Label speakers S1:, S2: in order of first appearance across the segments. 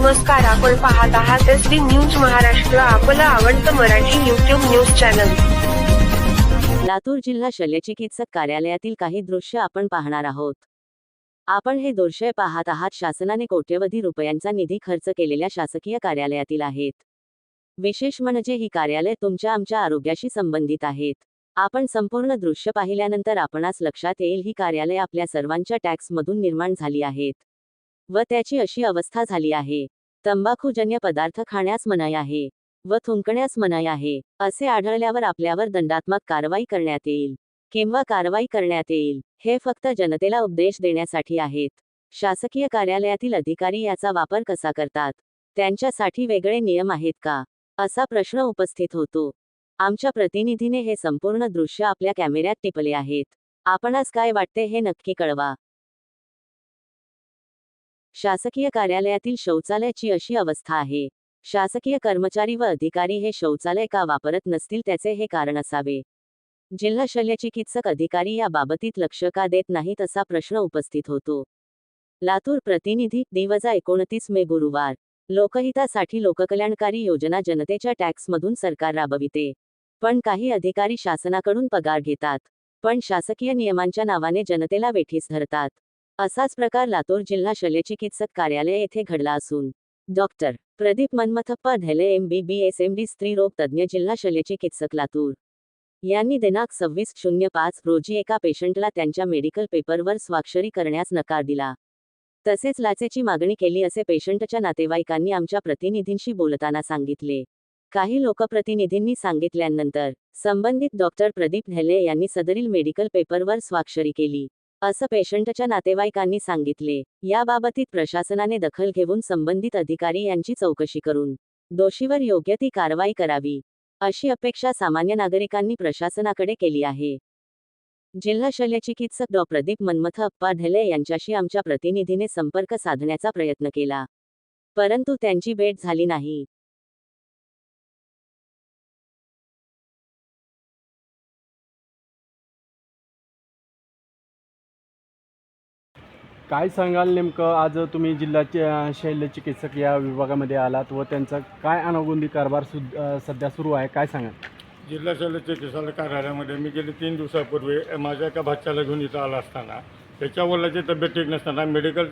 S1: नमस्कार आपण पाहत आहात एस डी न्यूज महाराष्ट्र आपलं आवडतं Marathi YouTube news channel.
S2: Latur जिल्हा शल्यचिकित्सक कार्यालयातील काही दृश्य आपण पाहणार आहोत. आपण हे दृश्य पाहत आहात शासनाने कोट्यवधी रुपयांचा निधी खर्च केलेल्या शासकीय कार्यालयातील आहेत. विशेष म्हणजे ही कार्यालय तुमच्या आमच्या आरोग्याशी संबंधित आहेत. आपण संपूर्ण दृश्य पाहिल्यानंतर आपणास लक्षात येईल ही कार्यालय आपल्या सर्वांच्या टॅक्समधून निर्माण झाली आहेत. व त्याची अशी अवस्था झाली आहे. तंबाखूजन्य पदार्थ खाण्यास मनाई आहे व थुंकण्यास मनाई आहे असे आढळल्यावर आपल्यावर दंडात्मक कारवाई करण्यात येईल. किंवा कारवाई करण्यात येईल हे फक्त जनतेला उपदेश देण्यासाठी आहेत. शासकीय कार्यालयातील अधिकारी याचा वापर कसा करतात? त्यांच्यासाठी वेगळे नियम आहेत का? असा प्रश्न उपस्थित होतो. आमच्या प्रतिनिधीने हे संपूर्ण दृश्य आपल्या कॅमेऱ्यात टिपले आहेत. आपणास काय वाटते हे नक्की कळवा. शासकीय कार्यालयातील शौचालयाची अशी अवस्था आहे. शासकीय कर्मचारी व अधिकारी हे शौचालय का वापरत नसतील त्याचे हे कारण असावे. जिल्हा शल्यचिकित्सक अधिकारी या बाबतीत लक्ष का देत नाहीत असा प्रश्न उपस्थित होतो. लातूर प्रतिनिधी दिवजा एकोणतीस मे गुरुवार. लोकहितासाठी लोककल्याणकारी योजना जनतेच्या टॅक्समधून सरकार राबविते. पण काही अधिकारी शासनाकडून पगार घेतात. पण शासकीय नियमांच्या नावाने जनतेला वेठीस धरतात. असाच प्रकार लातूर जिल्हा शल्यचिकित्सक कार्यालय येथे घडला असून doctor Pradeep Manmathappa Dhele M B B S M D स्त्रीरोग तज्ज्ञ जिल्हा शल्यचिकित्सक लातूर. यांनी दिनांक सव्वीस शून्य पाच रोजी एका पेशंटला त्यांच्या मेडिकल पेपरवर स्वाक्षरी करण्यास नकार दिला. तसेच लाचेची मागणी केली असे पेशंटच्या नातेवाईकांनी आमच्या प्रतिनिधींशी बोलताना सांगितले. काही लोकप्रतिनिधींनी सांगितल्यानंतर संबंधित डॉक्टर प्रदीप ढेले यांनी सदरील मेडिकल पेपरवर स्वाक्षरी केली. असं पेशंटच्या नातेवाईकांनी सांगितले. याबाबतीत प्रशासनाने दखल घेऊन संबंधित अधिकारी यांची चौकशी करून दोषीवर योग्य ती कारवाई करावी अशी अपेक्षा सामान्य नागरिकांनी प्रशासनाकडे केली आहे. जिल्हा शल्यचिकित्सक डॉ. प्रदीप मनमथ अप्पा ढेले यांच्याशी आमच्या प्रतिनिधीने संपर्क साधण्याचा प्रयत्न केला. परंतु त्यांची भेट झाली नाही.
S3: काय सांगाल नेमकं? आज तुम्ही जिल्ह्याचे अ, शल्य चिकित्सक या विभागामध्ये आलात व त्यांचा काय अनागोंदी कारभार सु सध्या सुरू आहे? काय सांगाल?
S4: जिल्हा शल्य चिकित्सालय कार्यालयामध्ये मी गेले तीन दिवसापूर्वी माझ्या एका भाच्याला घेऊन इथं आला असताना. त्याच्या वडिलाची तब्येत ठीक नसताना मेडिकल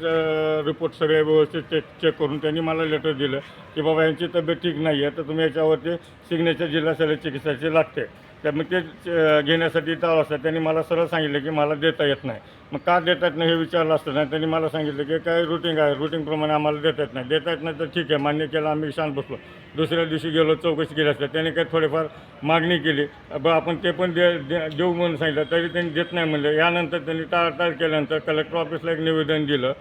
S4: रिपोर्ट सगळे व्यवस्थित चेक चेक करून त्यांनी मला लेटर दिलं की बाबा यांची तब्येत ठीक नाही आहे तर तुम्ही याच्यावरती सिग्नेचर जिल्हा शल्य चिकित्साची लागते. त्यामुळे ते घेण्यासाठी चालू असतात त्यांनी मला सरळ सांगितलं की मला देता येत नाही. मग का देता येत नाही हे विचारलं असतं नाही त्यांनी मला सांगितलं की काय रुटीन आहे? रुटीनप्रमाणे आम्हाला देता येत नाही. देता येत नाही तर ठीक आहे मान्य केलं आम्ही शांत बसलो. दुसऱ्या दिवशी गेलो चौकशी केली असतात त्यांनी काही थोडेफार मागणी केली. ब आपण ते पण दे दे- देऊ म्हणून सांगितलं तरी त्यांनी देत नाही म्हणलं. यानंतर त्यांनी टाळाटाळ केल्यानंतर कलेक्टर ऑफिसला एक निवेदन दिलं.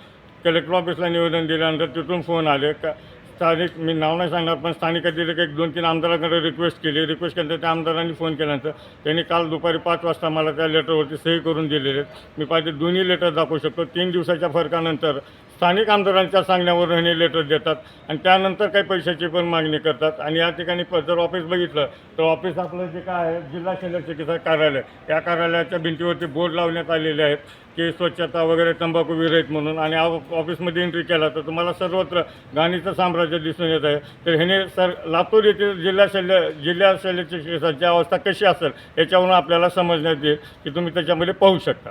S4: कलेक्टर ऑफिसला निवेदन दिल्यानंतर तिथून फोन आले. का स्थानिक मी नाव नाही सांगणार पण स्थानिकातील एक दोन तीन आमदारांकडे रिक्वेस्ट केली. रिक्वेस्ट केल्यानंतर त्या आमदारांनी फोन केल्यानंतर त्यांनी काल दुपारी पाच वाजता मला त्या लेटरवरती सही करून दिलेले आहेत. मी पाहिजे दोन्ही लेटर दाखवू शकतो. तीन दिवसाच्या फरकानंतर स्थानिक आमदारांच्या सांगण्यावर हे लेटर देतात आणि त्यानंतर काही पैशाची पण मागणी करतात. आणि या ठिकाणी प- जर ऑफिस बघितलं तर ऑफिस आपलं जे काय आहे जिल्हा शल्य चिकित्सा कार्यालय. या कार्यालयाच्या भिंतीवरती बोर्ड लावण्यात आलेले आहेत की स्वच्छता वगैरे तंबाखू विरहित म्हणून. आणि ऑफिसमध्ये एंट्री केला तर तुम्हाला सर्वत्र गाणीचं साम्राज्य दिसून येत आहे. तर ह्याने सर लातूर येथील जिल्हा शल्य जिल्हा शल्य चिकित्साची अवस्था कशी असेल याच्यावरून आपल्याला समजण्यात येईल की तुम्ही त्याच्यामध्ये पाहू शकता.